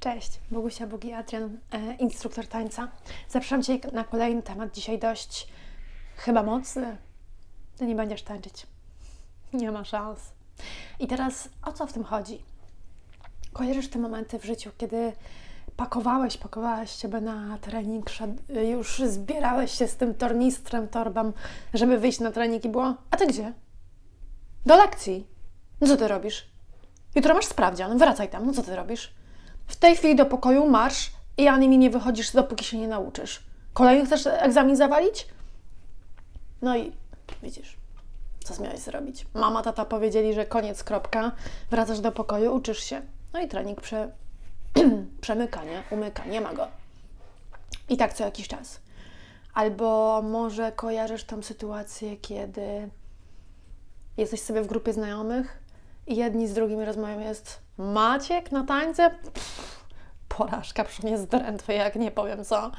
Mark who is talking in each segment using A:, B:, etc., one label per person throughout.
A: Cześć, Bogusia Bogi Adrian, e, instruktor tańca. Zapraszam Cię na kolejny temat, dzisiaj dość chyba mocny. Ty nie będziesz tańczyć. Nie ma szans. I teraz o co w tym chodzi? Kojarzysz te momenty w życiu, kiedy pakowałeś, pakowałaś siebie na trening, już zbierałeś się z tym tornistrem, torbą, żeby wyjść na trening i było, a Ty gdzie? Do lekcji. No co Ty robisz? Jutro masz sprawdzian, wracaj tam, no co Ty robisz? W tej chwili do pokoju marsz i ani mi nie wychodzisz, dopóki się nie nauczysz. Kolejny chcesz egzamin zawalić? No i widzisz, co miałeś zrobić. Mama, tata powiedzieli, że koniec, kropka. Wracasz do pokoju, uczysz się. No i trening prze... przemyka, nie? Umyka, nie ma go. I tak co jakiś czas. Albo może kojarzysz tą sytuację, kiedy jesteś sobie w grupie znajomych jedni z drugimi rozmawiają, jest Maciek na tańce? Porażka, przy mnie zdrętwy, jak nie powiem co.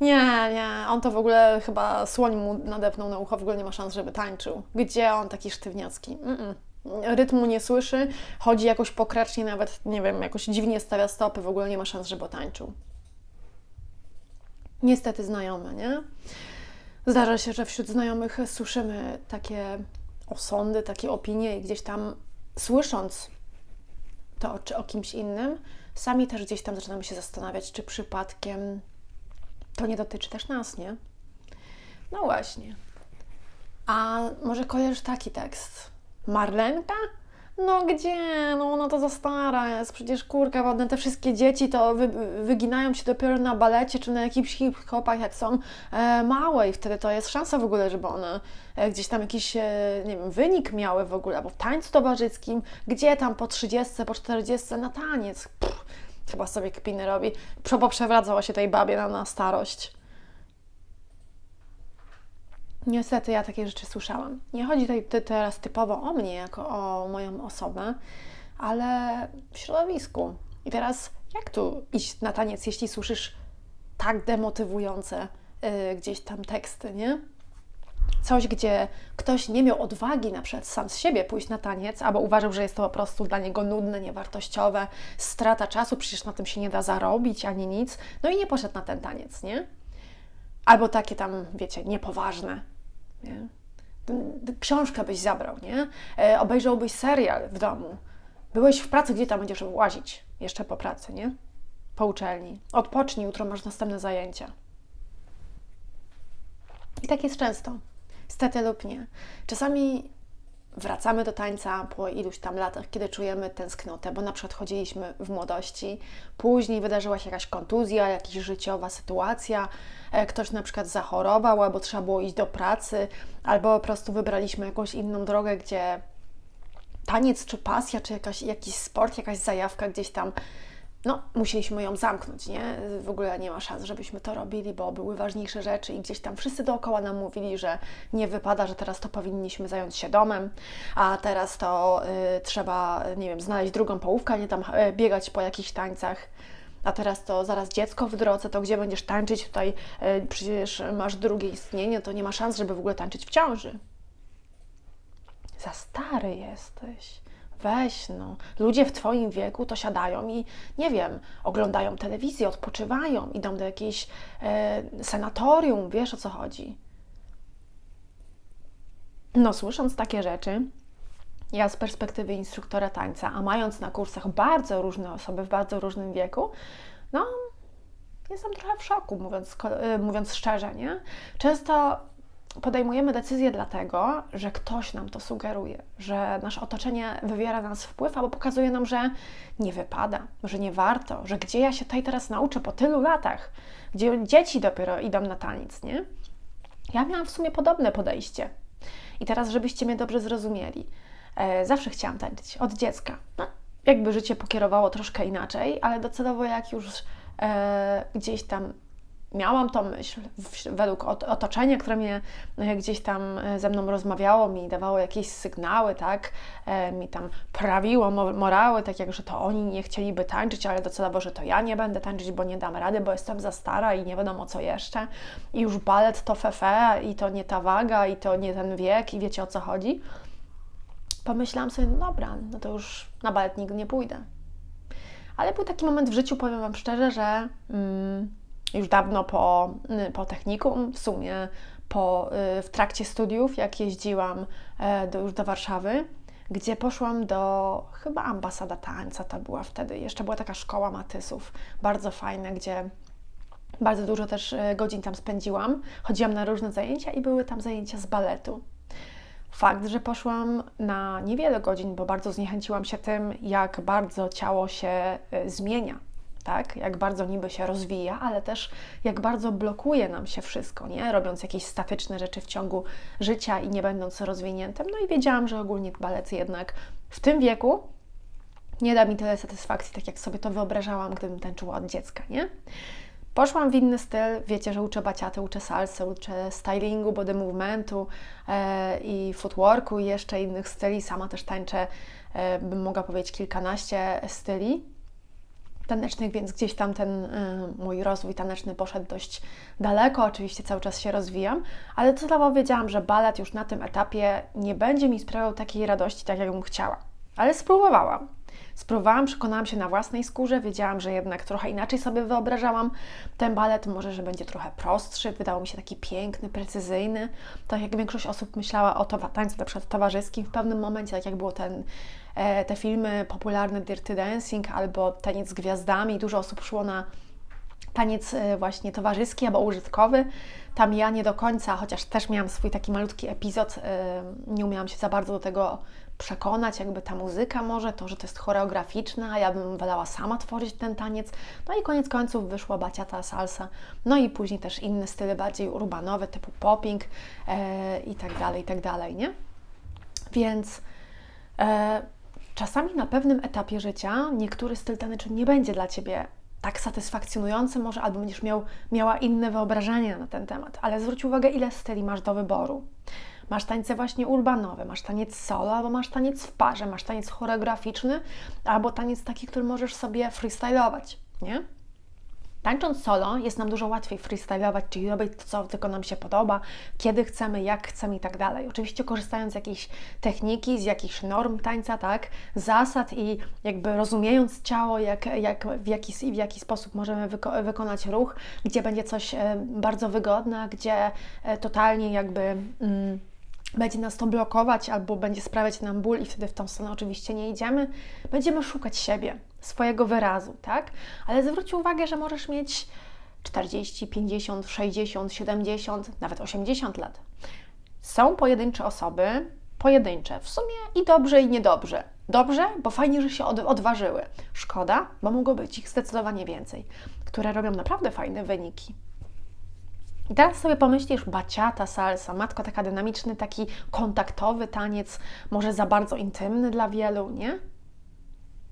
A: Nie, nie, on to w ogóle chyba słoń mu nadepnął na ucho, w ogóle nie ma szans, żeby tańczył. Gdzie on taki sztywniacki? Mm-mm. Rytmu nie słyszy, chodzi jakoś pokracznie, nawet, nie wiem, jakoś dziwnie stawia stopy, w ogóle nie ma szans, żeby tańczył. Niestety znajome, nie? Zdarza się, że wśród znajomych słyszymy takie osądy, takie opinie i gdzieś tam słysząc to czy o kimś innym, sami też gdzieś tam zaczynamy się zastanawiać, czy przypadkiem to nie dotyczy też nas, nie? No właśnie. A może kojarzysz taki tekst? Marlenka? No gdzie? No ona to za stara jest. Przecież kurka wodne, te wszystkie dzieci to wy, wyginają się dopiero na balecie czy na jakimś hip-hopach, jak są e, małe i wtedy to jest szansa w ogóle, żeby one e, gdzieś tam jakiś, e, nie wiem, wynik miały w ogóle, albo w tańcu towarzyskim, gdzie tam po 30, po 40 na taniec. Pff, chyba sobie kpiny robi. Przepo przewracała się tej babie na, na starość. Niestety ja takie rzeczy słyszałam. Nie chodzi tutaj teraz typowo o mnie, jako o moją osobę, ale w środowisku. I teraz jak tu iść na taniec, jeśli słyszysz tak demotywujące y, gdzieś tam teksty, nie? Coś, gdzie ktoś nie miał odwagi na przykład sam z siebie pójść na taniec, albo uważał, że jest to po prostu dla niego nudne, niewartościowe, strata czasu, przecież na tym się nie da zarobić ani nic, no i nie poszedł na ten taniec, nie? Albo takie tam, wiecie, niepoważne, nie? Książkę byś zabrał, nie? E, obejrzałbyś serial w domu. Byłeś w pracy, gdzie tam będziesz łazić? Jeszcze po pracy, nie? Po uczelni. Odpocznij, jutro masz następne zajęcia. I tak jest często. Stety lub nie. Czasami wracamy do tańca po iluś tam latach, kiedy czujemy tęsknotę, bo na przykład chodziliśmy w młodości, później wydarzyła się jakaś kontuzja, jakaś życiowa sytuacja, e, ktoś na przykład zachorował, albo trzeba było iść do pracy, albo po prostu wybraliśmy jakąś inną drogę, gdzie taniec, czy pasja, czy jakaś, jakiś sport, jakaś zajawka gdzieś tam no, musieliśmy ją zamknąć, nie? W ogóle nie ma szans, żebyśmy to robili, bo były ważniejsze rzeczy i gdzieś tam wszyscy dookoła nam mówili, że nie wypada, że teraz to powinniśmy zająć się domem, a teraz to y, trzeba, nie wiem, znaleźć drugą połówkę, nie tam y, biegać po jakichś tańcach. A teraz to zaraz dziecko w drodze, to gdzie będziesz tańczyć? Tutaj y, przecież masz drugie istnienie, to nie ma szans, żeby w ogóle tańczyć w ciąży. Za stary jesteś. Weź no, ludzie w Twoim wieku to siadają i nie wiem, oglądają telewizję, odpoczywają, idą do jakiejś e, sanatorium, wiesz o co chodzi. No, słysząc takie rzeczy, ja z perspektywy instruktora tańca, a mając na kursach bardzo różne osoby w bardzo różnym wieku, no, jestem trochę w szoku, mówiąc, e, mówiąc szczerze, nie? Często podejmujemy decyzje dlatego, że ktoś nam to sugeruje, że nasze otoczenie wywiera na nas wpływ albo pokazuje nam, że nie wypada, że nie warto, że gdzie ja się tutaj teraz nauczę po tylu latach, gdzie dzieci dopiero idą na taniec, nie? Ja miałam w sumie podobne podejście. I teraz, żebyście mnie dobrze zrozumieli, e, zawsze chciałam tańczyć od dziecka. No, jakby życie pokierowało troszkę inaczej, ale docelowo jak już e, gdzieś tam miałam tą myśl według ot- otoczenia, które mnie e, gdzieś tam e, ze mną rozmawiało, mi dawało jakieś sygnały, tak, e, mi tam prawiło mo- morały, tak jak, że to oni nie chcieliby tańczyć, ale docelowo, że to ja nie będę tańczyć, bo nie dam rady, bo jestem za stara i nie wiadomo co jeszcze i już balet to fefe i to nie ta waga i to nie ten wiek i wiecie o co chodzi. Pomyślałam sobie, no dobra, no to już na balet nigdy nie pójdę. ale był taki moment w życiu, powiem Wam szczerze, że mm, już dawno po, y, po technikum, w sumie po, y, w trakcie studiów, jak jeździłam e, do, już do Warszawy, gdzie poszłam do chyba ambasada tańca, to była wtedy. Jeszcze była taka szkoła matysów, bardzo fajna, gdzie bardzo dużo też e, godzin tam spędziłam. Chodziłam na różne zajęcia i były tam zajęcia z baletu. Fakt, że poszłam na niewiele godzin, bo bardzo zniechęciłam się tym, jak bardzo ciało się e, zmienia tak? Jak bardzo niby się rozwija, ale też jak bardzo blokuje nam się wszystko, nie? Robiąc jakieś statyczne rzeczy w ciągu życia i nie będąc rozwiniętym. No i wiedziałam, że ogólnie balet jednak w tym wieku nie da mi tyle satysfakcji, tak jak sobie to wyobrażałam, gdybym tańczyła od dziecka, nie? Poszłam w inny styl, wiecie, że uczę baciaty, uczę salsy, uczę stylingu, body movementu e, i footworku i jeszcze innych styli. Sama też tańczę, e, bym mogła powiedzieć, kilkanaście styli tanecznych, więc gdzieś tam ten y, mój rozwój taneczny poszedł dość daleko. Oczywiście cały czas się rozwijam, ale celowo wiedziałam, że balet już na tym etapie nie będzie mi sprawiał takiej radości, tak jakbym chciała. Ale spróbowałam. Spróbowałam, przekonałam się na własnej skórze, wiedziałam, że jednak trochę inaczej sobie wyobrażałam ten balet, może, że będzie trochę prostszy, wydał mi się taki piękny, precyzyjny, tak jak większość osób myślała o to, tańcu na przykład towarzyskim w pewnym momencie, tak jak było ten, te filmy popularne Dirty Dancing albo Taniec z Gwiazdami, dużo osób szło na taniec e, właśnie towarzyski albo użytkowy. Tam ja nie do końca, chociaż też miałam swój taki malutki epizod, e, nie umiałam się za bardzo do tego przekonać, jakby ta muzyka może, to, że to jest choreograficzne, a ja bym wolała sama tworzyć ten taniec. No i koniec końców wyszła baciata, salsa, no i później też inne style bardziej urbanowe, typu popping e, i tak dalej, i tak dalej, nie? Więc e, czasami na pewnym etapie życia niektóry styl taneczny nie będzie dla Ciebie tak satysfakcjonujący może, albo będziesz miał, miała inne wyobrażenie na ten temat, ale zwróć uwagę, ile styli masz do wyboru. Masz tańce właśnie urbanowe, masz taniec solo, albo masz taniec w parze, masz taniec choreograficzny, albo taniec taki, który możesz sobie freestylować, nie? Tańcząc solo jest nam dużo łatwiej freestylować, czyli robić to, co tylko nam się podoba, kiedy chcemy, jak chcemy i tak dalej. Oczywiście korzystając z jakiejś techniki, z jakichś norm tańca, tak, zasad i jakby rozumiejąc ciało, jak, jak, w, jaki, w jaki sposób możemy wyko wykonać ruch, gdzie będzie coś e, bardzo wygodne, gdzie e, totalnie jakby... Mm, będzie nas to blokować albo będzie sprawiać nam ból i wtedy w tą stronę oczywiście nie idziemy, będziemy szukać siebie, swojego wyrazu, tak? Ale zwróć uwagę, że możesz mieć 40, 50, 60, 70, nawet 80 lat. Są pojedyncze osoby, pojedyncze, w sumie i dobrze, i niedobrze. Dobrze, bo fajnie, że się odważyły. Szkoda, bo mogło być ich zdecydowanie więcej, które robią naprawdę fajne wyniki. I teraz sobie pomyślisz, baciata, salsa, matko, taka dynamiczny, taki kontaktowy taniec, może za bardzo intymny dla wielu, nie?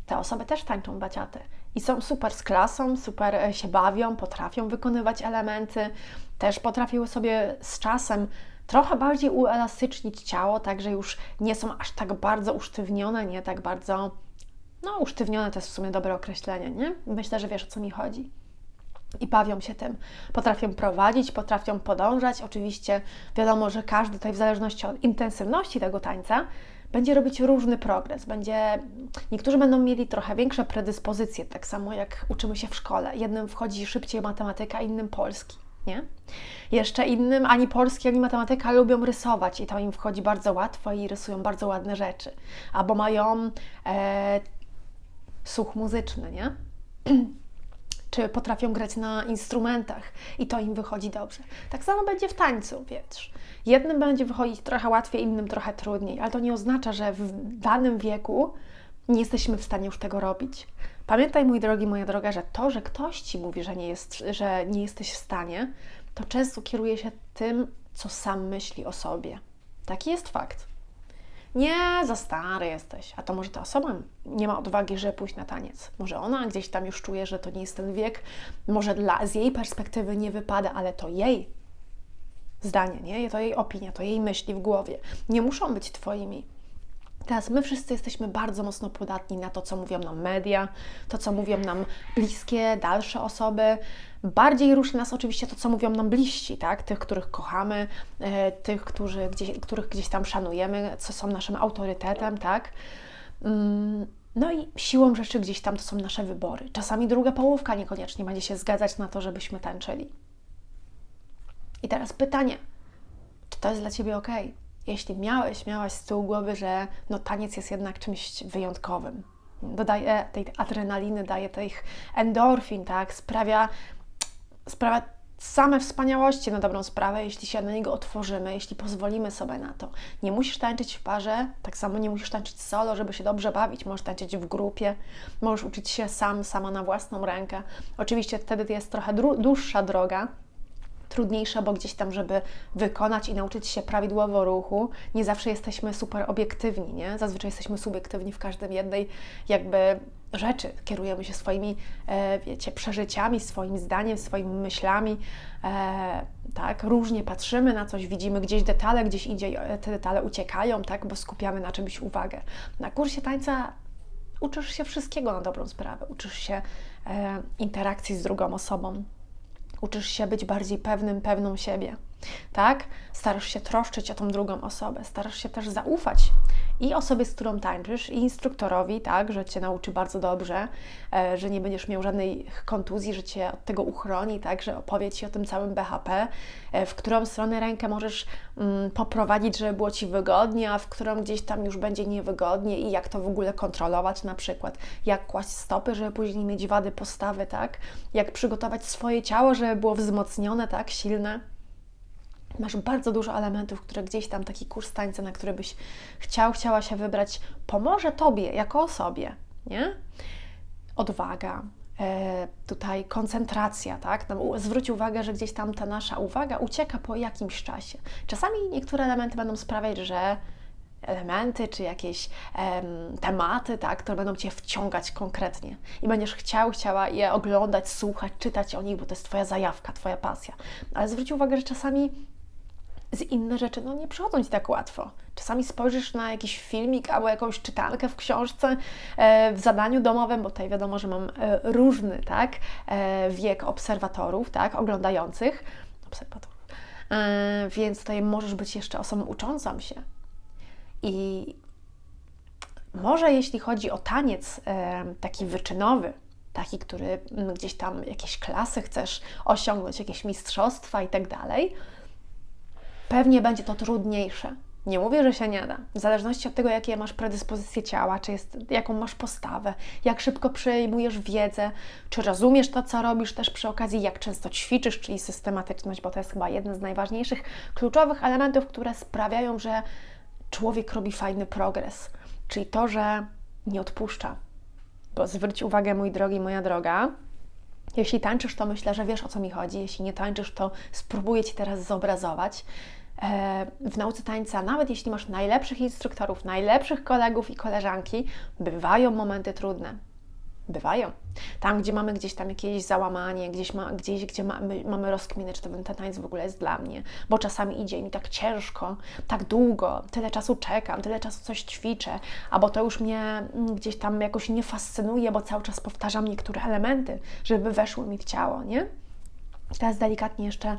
A: Te osoby też tańczą baciatę i są super z klasą, super e, się bawią, potrafią wykonywać elementy, też potrafiły sobie z czasem trochę bardziej uelastycznić ciało, tak że już nie są aż tak bardzo usztywnione, nie tak bardzo, no usztywnione to jest w sumie dobre określenie, nie? Myślę, że wiesz o co mi chodzi i bawią się tym. Potrafią prowadzić, potrafią podążać. Oczywiście wiadomo, że każdy tutaj w zależności od intensywności tego tańca będzie robić różny progres. Będzie, niektórzy będą mieli trochę większe predyspozycje, tak samo jak uczymy się w szkole. Jednym wchodzi szybciej matematyka, innym polski. Nie? Jeszcze innym ani polski, ani matematyka lubią rysować i to im wchodzi bardzo łatwo i rysują bardzo ładne rzeczy. Albo mają e, słuch muzyczny, nie? czy potrafią grać na instrumentach i to im wychodzi dobrze. Tak samo będzie w tańcu, wiesz. Jednym będzie wychodzić trochę łatwiej, innym trochę trudniej, ale to nie oznacza, że w danym wieku nie jesteśmy w stanie już tego robić. Pamiętaj, mój drogi, moja droga, że to, że ktoś ci mówi, że nie, jest, że nie jesteś w stanie, to często kieruje się tym, co sam myśli o sobie. Taki jest fakt. Nie, za stary jesteś. A to może ta osoba nie ma odwagi, żeby pójść na taniec. Może ona gdzieś tam już czuje, że to nie jest ten wiek. Może dla, z jej perspektywy nie wypada, ale to jej zdanie, nie? To jej opinia, to jej myśli w głowie. Nie muszą być Twoimi. Teraz my wszyscy jesteśmy bardzo mocno podatni na to, co mówią nam media, to, co mówią nam bliskie, dalsze osoby. Bardziej ruszy nas oczywiście to, co mówią nam bliżsi, tak? Tych, których kochamy, e, tych, którzy gdzieś, których gdzieś tam szanujemy, co są naszym autorytetem, tak? Mm, No i siłą rzeczy gdzieś tam to są nasze wybory. Czasami druga połówka niekoniecznie będzie się zgadzać na to, żebyśmy tańczyli. I teraz pytanie, czy to jest dla Ciebie ok? Jeśli miałeś, miałaś z tyłu głowy, że no, taniec jest jednak czymś wyjątkowym, dodaje tej adrenaliny, daje tych endorfin, tak, sprawia, sprawia same wspaniałości na dobrą sprawę, jeśli się na niego otworzymy, jeśli pozwolimy sobie na to. Nie musisz tańczyć w parze, tak samo nie musisz tańczyć solo, żeby się dobrze bawić. Możesz tańczyć w grupie, możesz uczyć się sam, sama na własną rękę. Oczywiście wtedy jest trochę dłuższa droga, trudniejsza, bo gdzieś tam, żeby wykonać i nauczyć się prawidłowo ruchu, nie zawsze jesteśmy super obiektywni, nie? Zazwyczaj jesteśmy subiektywni w każdym jednej jakby rzeczy. Kierujemy się swoimi, e, wiecie, przeżyciami, swoim zdaniem, swoimi myślami, e, tak? Różnie patrzymy na coś, widzimy gdzieś detale, gdzieś indziej e, te detale uciekają, tak? Bo skupiamy na czymś uwagę. Na kursie tańca uczysz się wszystkiego na dobrą sprawę. Uczysz się e, interakcji z drugą osobą, uczysz się być bardziej pewnym, pewną siebie, tak? Starasz się troszczyć o tą drugą osobę, starasz się też zaufać i osobie, z którą tańczysz, i instruktorowi, tak, że cię nauczy bardzo dobrze, e, że nie będziesz miał żadnej kontuzji, że cię od tego uchroni, tak, że opowie ci o tym całym BHP, e, w którą stronę rękę możesz mm, poprowadzić, żeby było ci wygodnie, a w którą gdzieś tam już będzie niewygodnie i jak to w ogóle kontrolować, na przykład, jak kłaść stopy, żeby później nie mieć wady postawy, tak, jak przygotować swoje ciało, żeby było wzmocnione, tak, silne. Masz bardzo dużo elementów, które gdzieś tam taki kurs tańca, na który byś chciał, chciała się wybrać, pomoże Tobie jako osobie, nie? Odwaga, e, tutaj koncentracja, tak? No, zwróć uwagę, że gdzieś tam ta nasza uwaga ucieka po jakimś czasie. Czasami niektóre elementy będą sprawiać, że elementy czy jakieś em, tematy, tak, które będą Cię wciągać konkretnie i będziesz chciał, chciała je oglądać, słuchać, czytać o nich, bo to jest Twoja zajawka, Twoja pasja. Ale zwróć uwagę, że czasami z inne rzeczy no, nie przychodzą Ci tak łatwo. Czasami spojrzysz na jakiś filmik albo jakąś czytankę w książce, e, w zadaniu domowym, bo tutaj wiadomo, że mam e, różny tak, e, wiek obserwatorów, tak, oglądających, obserwatorów, więc tutaj możesz być jeszcze osobą uczącą się. I może jeśli chodzi o taniec taki wyczynowy, taki, który gdzieś tam jakieś klasy chcesz osiągnąć, jakieś mistrzostwa i tak dalej, pewnie będzie to trudniejsze. Nie mówię, że się nie da. W zależności od tego, jakie masz predyspozycje ciała, czy jest, jaką masz postawę, jak szybko przejmujesz wiedzę, czy rozumiesz to, co robisz też przy okazji, jak często ćwiczysz, czyli systematyczność, bo to jest chyba jeden z najważniejszych, kluczowych elementów, które sprawiają, że człowiek robi fajny progres. Czyli to, że nie odpuszcza. Bo zwróć uwagę, mój drogi, moja droga, jeśli tańczysz, to myślę, że wiesz o co mi chodzi. Jeśli nie tańczysz, to spróbuję Ci teraz zobrazować. E, w nauce tańca, nawet jeśli masz najlepszych instruktorów, najlepszych kolegów i koleżanki, bywają momenty trudne bywają. Tam, gdzie mamy gdzieś tam jakieś załamanie, gdzieś, ma, gdzieś gdzie mamy, rozkminy, czy ten, ten tańc w ogóle jest dla mnie, bo czasami idzie mi tak ciężko, tak długo, tyle czasu czekam, tyle czasu coś ćwiczę, albo to już mnie mm, gdzieś tam jakoś nie fascynuje, bo cały czas powtarzam niektóre elementy, żeby weszły mi w ciało, nie? Teraz delikatnie jeszcze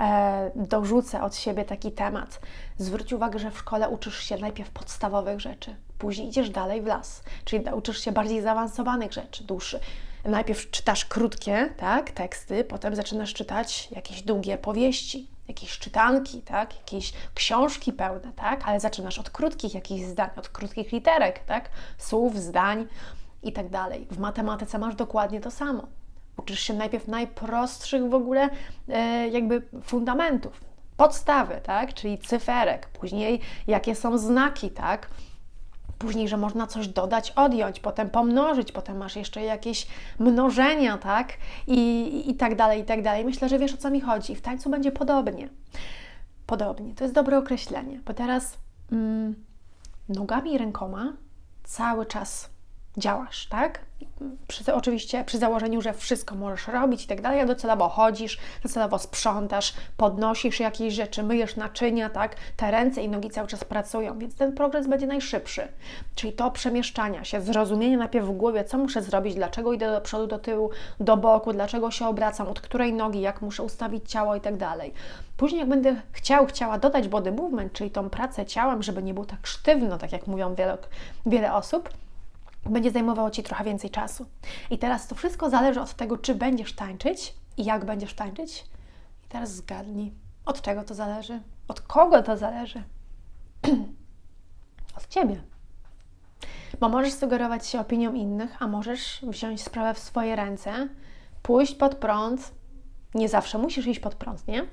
A: e, dorzucę od siebie taki temat. Zwróć uwagę, że w szkole uczysz się najpierw podstawowych rzeczy, później idziesz dalej w las, czyli uczysz się bardziej zaawansowanych rzeczy, dłuższych. Najpierw czytasz krótkie tak, teksty, potem zaczynasz czytać jakieś długie powieści, jakieś czytanki, tak, jakieś książki pełne, tak, ale zaczynasz od krótkich jakichś zdań, od krótkich literek, tak, słów, zdań i tak dalej. W matematyce masz dokładnie to samo. Uczysz się najpierw najprostszych w ogóle e, jakby fundamentów, podstawy, tak, czyli cyferek, później jakie są znaki, tak, później, że można coś dodać, odjąć, potem pomnożyć, potem masz jeszcze jakieś mnożenia, tak? I, i tak dalej, i tak dalej. Myślę, że wiesz o co mi chodzi. W tańcu będzie podobnie. Podobnie. To jest dobre określenie, bo teraz mm, nogami i rękoma cały czas działasz, tak? Przy, oczywiście przy założeniu, że wszystko możesz robić i tak dalej, a docelowo chodzisz, docelowo sprzątasz, podnosisz jakieś rzeczy, myjesz naczynia, tak? Te ręce i nogi cały czas pracują, więc ten progres będzie najszybszy. Czyli to przemieszczania się, zrozumienie najpierw w głowie, co muszę zrobić, dlaczego idę do przodu, do tyłu, do boku, dlaczego się obracam, od której nogi, jak muszę ustawić ciało i tak dalej. Później jak będę chciał, chciała dodać body movement, czyli tą pracę ciałem, żeby nie było tak sztywno, tak jak mówią wiele, wiele osób, będzie zajmowało Ci trochę więcej czasu. I teraz to wszystko zależy od tego, czy będziesz tańczyć i jak będziesz tańczyć. I teraz zgadnij, od czego to zależy, od kogo to zależy. od Ciebie. Bo możesz sugerować się opinią innych, a możesz wziąć sprawę w swoje ręce, pójść pod prąd. Nie zawsze musisz iść pod prąd, nie?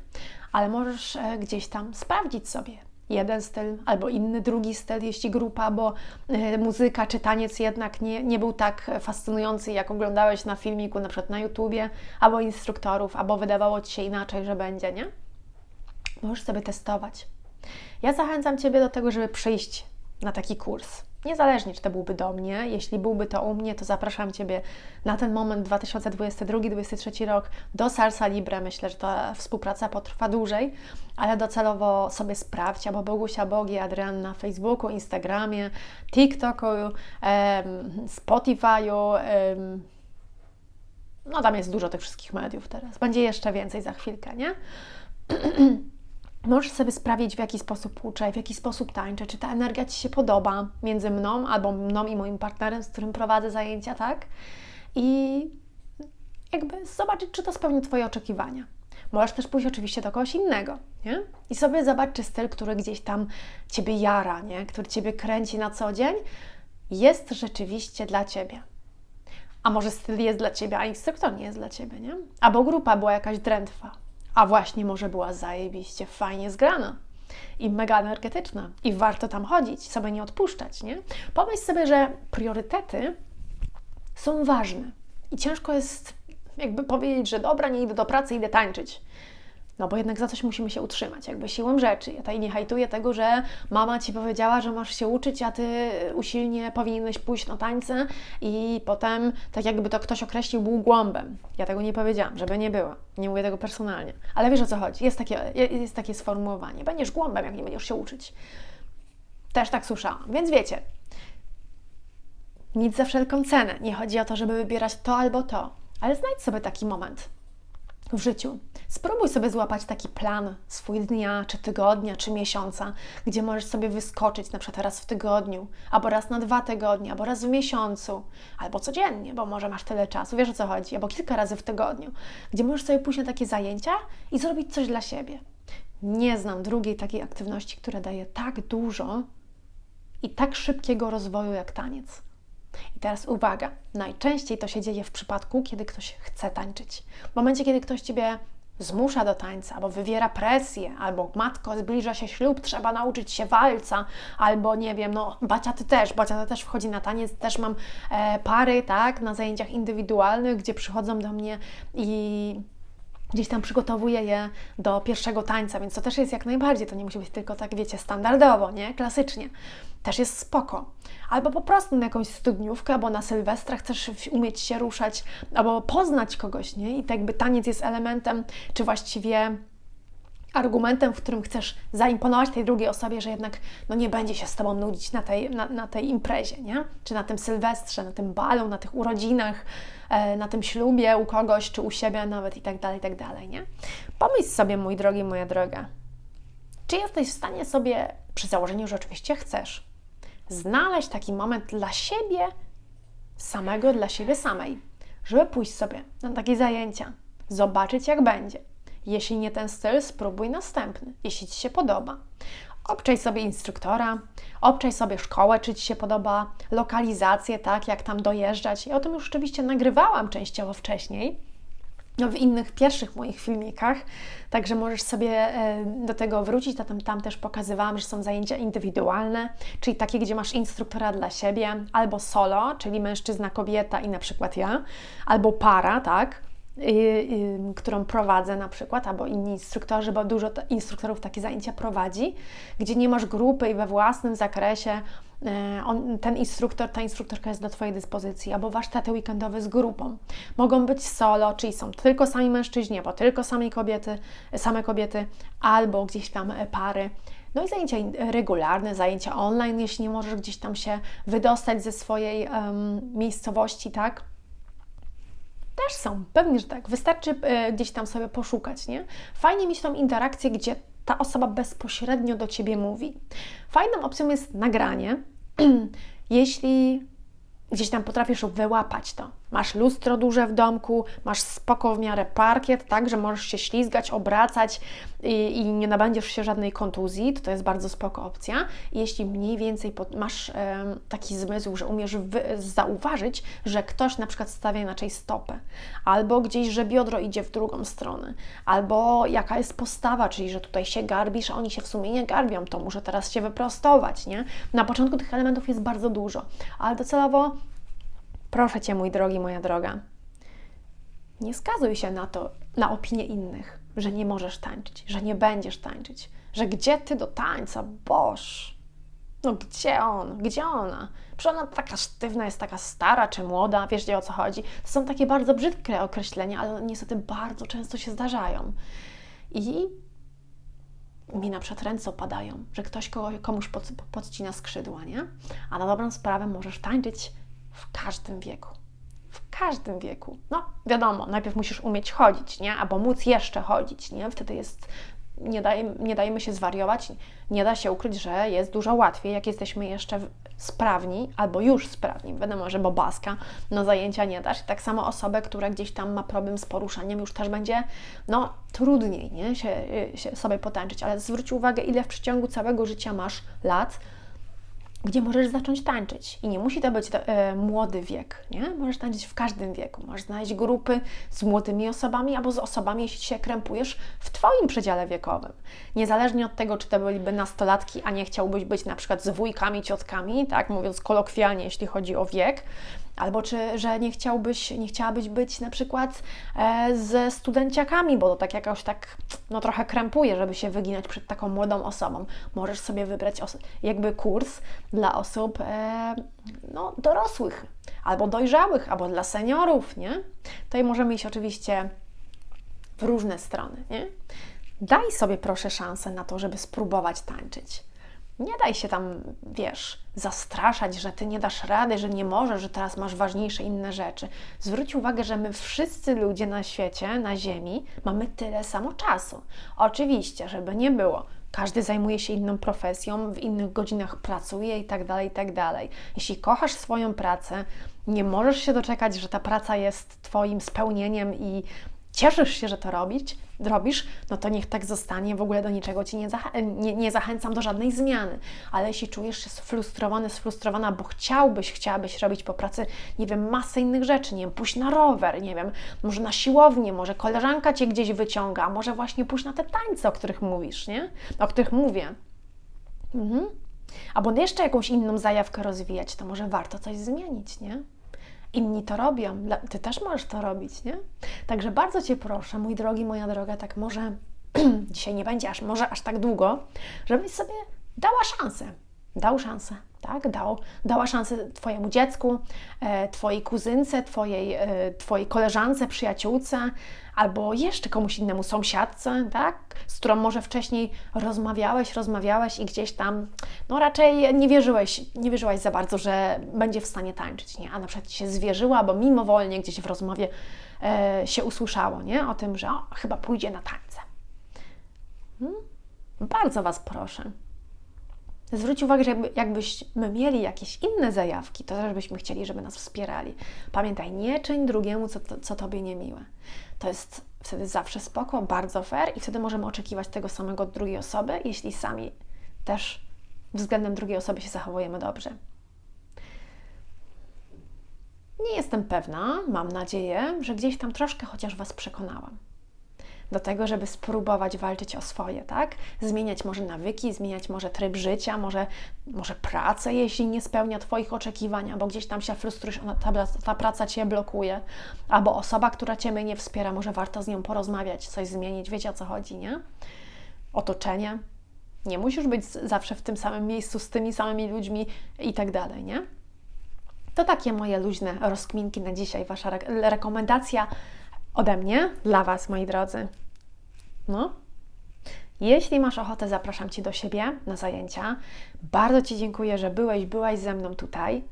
A: Ale możesz e, gdzieś tam sprawdzić sobie, jeden styl albo inny, drugi styl, jeśli grupa, bo y, muzyka czy taniec jednak nie, nie był tak fascynujący, jak oglądałeś na filmiku, na przykład na YouTubie, albo instruktorów, albo wydawało Ci się inaczej, że będzie, nie? Możesz sobie testować. Ja zachęcam Ciebie do tego, żeby przyjść na taki kurs. Niezależnie, czy to byłby do mnie, jeśli byłby to u mnie, to zapraszam Ciebie na ten moment 2022-2023 rok do Salsa Libre. Myślę, że ta współpraca potrwa dłużej, ale docelowo sobie sprawdź, albo Bogusia Bogi, Adrian na Facebooku, Instagramie, TikToku, Spotify'u, no tam jest dużo tych wszystkich mediów teraz. Będzie jeszcze więcej za chwilkę, nie? Możesz sobie sprawdzić, w jaki sposób uczę, w jaki sposób tańczę, czy ta energia Ci się podoba między mną albo mną i moim partnerem, z którym prowadzę zajęcia, tak? I jakby zobaczyć, czy to spełni Twoje oczekiwania. Możesz też pójść oczywiście do kogoś innego, nie? I sobie zobacz, czy styl, który gdzieś tam Ciebie jara, nie? Który Ciebie kręci na co dzień, jest rzeczywiście dla Ciebie. A może styl jest dla Ciebie, a instruktor nie jest dla Ciebie, nie? Albo grupa była jakaś drętwa, a właśnie może była zajebiście fajnie zgrana i mega energetyczna i warto tam chodzić, sobie nie odpuszczać, nie? Pomyśl sobie, że priorytety są ważne i ciężko jest jakby powiedzieć, że dobra, nie idę do pracy, idę tańczyć. No bo jednak za coś musimy się utrzymać, jakby siłą rzeczy. Ja tutaj nie hajtuję tego, że mama Ci powiedziała, że masz się uczyć, a Ty usilnie powinieneś pójść na tańce i potem, tak jakby to ktoś określił, był głąbem. Ja tego nie powiedziałam, żeby nie było. Nie mówię tego personalnie. Ale wiesz o co chodzi? Jest takie, jest takie sformułowanie. Będziesz głąbem, jak nie będziesz się uczyć. Też tak słyszałam. Więc wiecie, nic za wszelką cenę. Nie chodzi o to, żeby wybierać to albo to. Ale znajdź sobie taki moment w życiu. Spróbuj sobie złapać taki plan swój dnia, czy tygodnia, czy miesiąca, gdzie możesz sobie wyskoczyć na przykład raz w tygodniu, albo raz na dwa tygodnie, albo raz w miesiącu, albo codziennie, bo może masz tyle czasu, wiesz o co chodzi, albo kilka razy w tygodniu, gdzie możesz sobie pójść na takie zajęcia i zrobić coś dla siebie. Nie znam drugiej takiej aktywności, która daje tak dużo i tak szybkiego rozwoju jak taniec. I teraz uwaga, najczęściej to się dzieje w przypadku, kiedy ktoś chce tańczyć. W momencie, kiedy ktoś ciebie zmusza do tańca, albo wywiera presję, albo matko, zbliża się ślub, trzeba nauczyć się walca, albo nie wiem, no baciaty też, baciata też wchodzi na taniec, też mam e, pary, tak, na zajęciach indywidualnych, gdzie przychodzą do mnie i gdzieś tam przygotowuję je do pierwszego tańca, więc to też jest jak najbardziej, to nie musi być tylko tak, wiecie, standardowo, nie, klasycznie. Też jest spoko. Albo po prostu na jakąś studniówkę, albo na Sylwestra chcesz umieć się ruszać, albo poznać kogoś, nie? I tak jakby taniec jest elementem, czy właściwie argumentem, w którym chcesz zaimponować tej drugiej osobie, że jednak no, nie będzie się z Tobą nudzić na tej, na, na tej imprezie, nie? Czy na tym Sylwestrze, na tym balu, na tych urodzinach, e, na tym ślubie u kogoś, czy u siebie nawet i tak dalej, i tak dalej, nie? Pomyśl sobie, mój drogi, moja droga, czy jesteś w stanie sobie, przy założeniu, że oczywiście chcesz, znaleźć taki moment dla siebie samego, dla siebie samej, żeby pójść sobie na takie zajęcia, zobaczyć jak będzie. Jeśli nie ten styl, spróbuj następny, jeśli Ci się podoba. Obczaj sobie instruktora, obczaj sobie szkołę, czy Ci się podoba, lokalizację, tak, jak tam dojeżdżać. Ja o tym już oczywiście nagrywałam częściowo wcześniej, w innych pierwszych moich filmikach, także możesz sobie e, do tego wrócić. Tam, tam też pokazywałam, że są zajęcia indywidualne, czyli takie, gdzie masz instruktora dla siebie, albo solo, czyli mężczyzna, kobieta i na przykład ja, albo para, tak, którą prowadzę na przykład, albo inni instruktorzy, bo dużo instruktorów takie zajęcia prowadzi, gdzie nie masz grupy i we własnym zakresie e, on, ten instruktor, ta instruktorka jest do Twojej dyspozycji, albo warsztaty weekendowe z grupą. Mogą być solo, czyli są tylko sami mężczyźni, albo tylko same kobiety, same kobiety, albo gdzieś tam e, pary. No i zajęcia regularne, zajęcia online, jeśli nie możesz gdzieś tam się wydostać ze swojej um, miejscowości, tak? Też są, pewnie, że tak. Wystarczy y, gdzieś tam sobie poszukać, nie? Fajnie mieć tą interakcję, gdzie ta osoba bezpośrednio do Ciebie mówi. Fajną opcją jest nagranie. Jeśli gdzieś tam potrafisz wyłapać to. Masz lustro duże w domku, masz spoko w miarę parkiet, tak, że możesz się ślizgać, obracać i, i nie nabędziesz się żadnej kontuzji, to, to jest bardzo spoko opcja. Jeśli mniej więcej pod, masz taki zmysł, że umiesz wy, zauważyć, że ktoś na przykład stawia inaczej stopę, albo gdzieś, że biodro idzie w drugą stronę, albo jaka jest postawa, czyli że tutaj się garbisz, a oni się w sumie nie garbią, to muszę teraz się wyprostować, nie? Na początku tych elementów jest bardzo dużo, ale docelowo Proszę Cię, mój drogi, moja droga, nie skazuj się na to, na opinie innych, że nie możesz tańczyć, że nie będziesz tańczyć, że gdzie Ty do tańca, boż. No gdzie on, gdzie ona? Czy ona taka sztywna, jest taka stara czy młoda, wiesz gdzie o co chodzi? To są takie bardzo brzydkie określenia, ale niestety bardzo często się zdarzają. I mi na przykład ręce opadają, że ktoś komuś pod, podcina skrzydła, nie? A na dobrą sprawę możesz tańczyć w każdym wieku. W każdym wieku. No, wiadomo, najpierw musisz umieć chodzić, nie? Albo móc jeszcze chodzić, nie? Wtedy jest nie, daj, nie dajmy się zwariować, nie da się ukryć, że jest dużo łatwiej, jak jesteśmy jeszcze sprawni albo już sprawni. Wiadomo, że bobaska no zajęcia nie dasz. I tak samo osobę, która gdzieś tam ma problem z poruszaniem, już też będzie no trudniej nie? Się, się sobie potęczyć. Ale zwróć uwagę, ile w przeciągu całego życia masz lat, gdzie możesz zacząć tańczyć. I nie musi to być e, młody wiek, nie? Możesz tańczyć w każdym wieku. Możesz znaleźć grupy z młodymi osobami albo z osobami, jeśli się krępujesz w Twoim przedziale wiekowym. Niezależnie od tego, czy to byliby nastolatki, a nie chciałbyś być na przykład z wujkami, ciotkami, tak mówiąc kolokwialnie, jeśli chodzi o wiek, Albo czy, że nie chciałbyś, nie chciałabyś być na przykład e, ze studenciakami, bo to tak jakoś tak, no trochę krępuje, żeby się wyginać przed taką młodą osobą. Możesz sobie wybrać jakby kurs dla osób e, no, dorosłych, albo dojrzałych, albo dla seniorów, nie? Tutaj możemy iść oczywiście w różne strony, nie? Daj sobie proszę szansę na to, żeby spróbować tańczyć. Nie daj się tam, wiesz, zastraszać, że ty nie dasz rady, że nie możesz, że teraz masz ważniejsze inne rzeczy. Zwróć uwagę, że my wszyscy ludzie na świecie, na Ziemi, mamy tyle samo czasu. Oczywiście, żeby nie było. Każdy zajmuje się inną profesją, w innych godzinach pracuje i tak dalej, i tak dalej. Jeśli kochasz swoją pracę, nie możesz się doczekać, że ta praca jest Twoim spełnieniem i cieszysz się, że to robić, robisz, no to niech tak zostanie, w ogóle do niczego Ci nie, zachę nie, nie, zachęcam do żadnej zmiany. Ale jeśli czujesz się sfrustrowany, sfrustrowana, bo chciałbyś, chciałabyś robić po pracy, nie wiem, masę innych rzeczy, nie wiem, pójść na rower, nie wiem, może na siłownię, może koleżanka Cię gdzieś wyciąga, może właśnie pójść na te tańce, o których mówisz, nie? O których mówię. Mhm. Albo jeszcze jakąś inną zajawkę rozwijać, to może warto coś zmienić, nie? Inni to robią, ty też możesz to robić, nie? Także bardzo Cię proszę, mój drogi, moja droga, tak może dzisiaj nie będzie aż, może aż tak długo, żebyś sobie dała szansę. Dał szansę, tak? Dał, dała szansę Twojemu dziecku, e, Twojej kuzynce, twojej, e, twojej koleżance, przyjaciółce, albo jeszcze komuś innemu, sąsiadce, tak? Z którą może wcześniej rozmawiałeś, rozmawiałeś i gdzieś tam, no raczej nie wierzyłeś, nie wierzyłaś za bardzo, że będzie w stanie tańczyć, nie? A na przykład się zwierzyła, bo mimowolnie gdzieś w rozmowie e, się usłyszało, nie? O tym, że o, chyba pójdzie na tańce. Hmm? Bardzo Was proszę, Zwróć uwagę, że jakby, jakbyśmy mieli jakieś inne zajawki, to też byśmy chcieli, żeby nas wspierali. Pamiętaj, nie czyń drugiemu, co, co Tobie niemiłe. To jest wtedy zawsze spoko, bardzo fair i wtedy możemy oczekiwać tego samego od drugiej osoby, jeśli sami też względem drugiej osoby się zachowujemy dobrze. Nie jestem pewna, mam nadzieję, że gdzieś tam troszkę chociaż Was przekonałam do tego, żeby spróbować walczyć o swoje, tak? Zmieniać może nawyki, zmieniać może tryb życia, może, może pracę, jeśli nie spełnia Twoich oczekiwań, albo gdzieś tam się frustrujesz, ona, ta, ta praca Cię blokuje, albo osoba, która Cię nie wspiera, może warto z nią porozmawiać, coś zmienić, wiecie o co chodzi, nie? Otoczenie. Nie musisz być zawsze w tym samym miejscu z tymi samymi ludźmi i tak dalej, nie? To takie moje luźne rozkminki na dzisiaj, Wasza re rekomendacja ode mnie dla Was, moi drodzy. No. Jeśli masz ochotę, zapraszam Cię do siebie na zajęcia. Bardzo Ci dziękuję, że byłeś, byłaś ze mną tutaj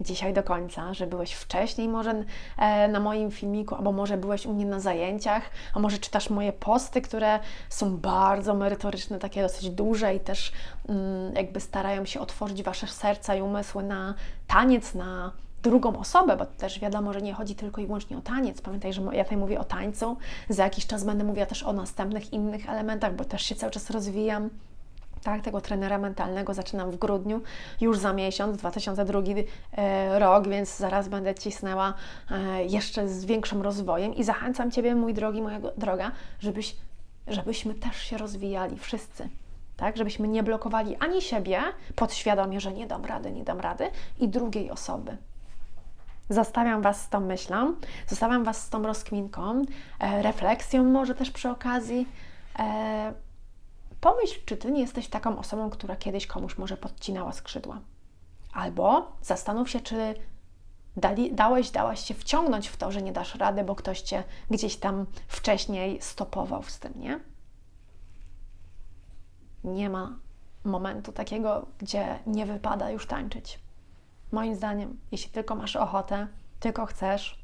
A: dzisiaj do końca, że byłeś wcześniej może e, na moim filmiku, albo może byłeś u mnie na zajęciach, a może czytasz moje posty, które są bardzo merytoryczne, takie dosyć duże i też mm, jakby starają się otworzyć Wasze serca i umysły na taniec, na drugą osobę, bo też wiadomo, że nie chodzi tylko i wyłącznie o taniec. Pamiętaj, że ja tutaj mówię o tańcu. Za jakiś czas będę mówiła też o następnych innych elementach, bo też się cały czas rozwijam. Tak, tego trenera mentalnego zaczynam w grudniu, już za miesiąc, 2002 e, rok, więc zaraz będę cisnęła e, jeszcze z większym rozwojem i zachęcam Ciebie, mój drogi, moja droga, żebyś, żebyśmy też się rozwijali wszyscy. Tak, żebyśmy nie blokowali ani siebie podświadomie, że nie dam rady, nie dam rady, i drugiej osoby. Zostawiam Was z tą myślą, zostawiam Was z tą rozkminką, e, refleksją może też przy okazji. E, pomyśl, czy Ty nie jesteś taką osobą, która kiedyś komuś może podcinała skrzydła. Albo zastanów się, czy dali, dałeś, dałaś się wciągnąć w to, że nie dasz rady, bo ktoś Cię gdzieś tam wcześniej stopował z tym, nie? Nie ma momentu takiego, gdzie nie wypada już tańczyć. Moim zdaniem, jeśli tylko masz ochotę, tylko chcesz,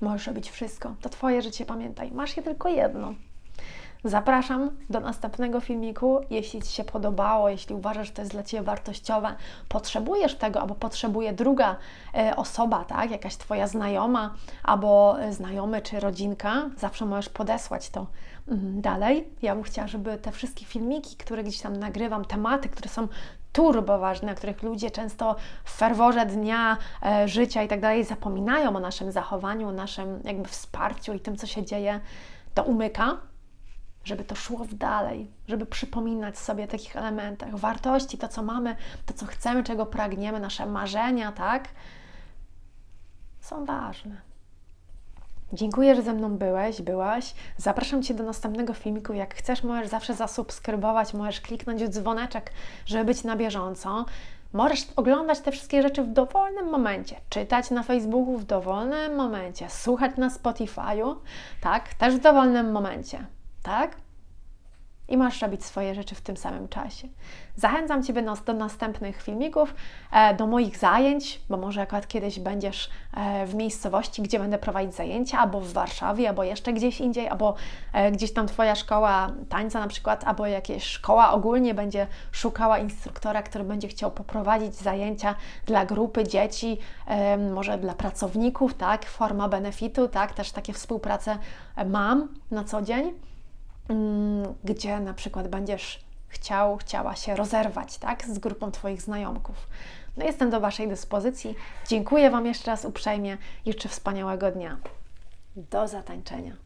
A: możesz robić wszystko. To Twoje życie, pamiętaj. Masz je tylko jedno. Zapraszam do następnego filmiku. Jeśli Ci się podobało, jeśli uważasz, że to jest dla Ciebie wartościowe, potrzebujesz tego, albo potrzebuje druga e, osoba, tak, jakaś Twoja znajoma, albo e, znajomy czy rodzinka, zawsze możesz podesłać to mm, dalej. Ja bym chciała, żeby te wszystkie filmiki, które gdzieś tam nagrywam, tematy, które są turbo ważne, których ludzie często w ferworze dnia, e, życia i tak dalej zapominają o naszym zachowaniu, o naszym jakby wsparciu i tym, co się dzieje, to umyka, żeby to szło w dalej, żeby przypominać sobie o takich elementach, wartości, to co mamy, to co chcemy, czego pragniemy, nasze marzenia, tak? Są ważne. Dziękuję, że ze mną byłeś, byłaś. Zapraszam Cię do następnego filmiku. Jak chcesz, możesz zawsze zasubskrybować, możesz kliknąć w dzwoneczek, żeby być na bieżąco. Możesz oglądać te wszystkie rzeczy w dowolnym momencie, czytać na Facebooku w dowolnym momencie, słuchać na Spotify'u, tak, też w dowolnym momencie, tak? I masz robić swoje rzeczy w tym samym czasie. Zachęcam Ciebie do następnych filmików, e, do moich zajęć, bo może akurat kiedyś będziesz e, w miejscowości, gdzie będę prowadzić zajęcia, albo w Warszawie, albo jeszcze gdzieś indziej, albo e, gdzieś tam Twoja szkoła tańca na przykład, albo jakaś szkoła ogólnie będzie szukała instruktora, który będzie chciał poprowadzić zajęcia dla grupy dzieci, może dla pracowników, tak, forma benefitu, tak, też takie współpracę mam na co dzień. Mm, gdzie na przykład będziesz chciał, chciała się rozerwać, tak, z grupą Twoich znajomków. No jestem do Waszej dyspozycji. Dziękuję Wam jeszcze raz uprzejmie. Życzę wspaniałego dnia. Do zatańczenia.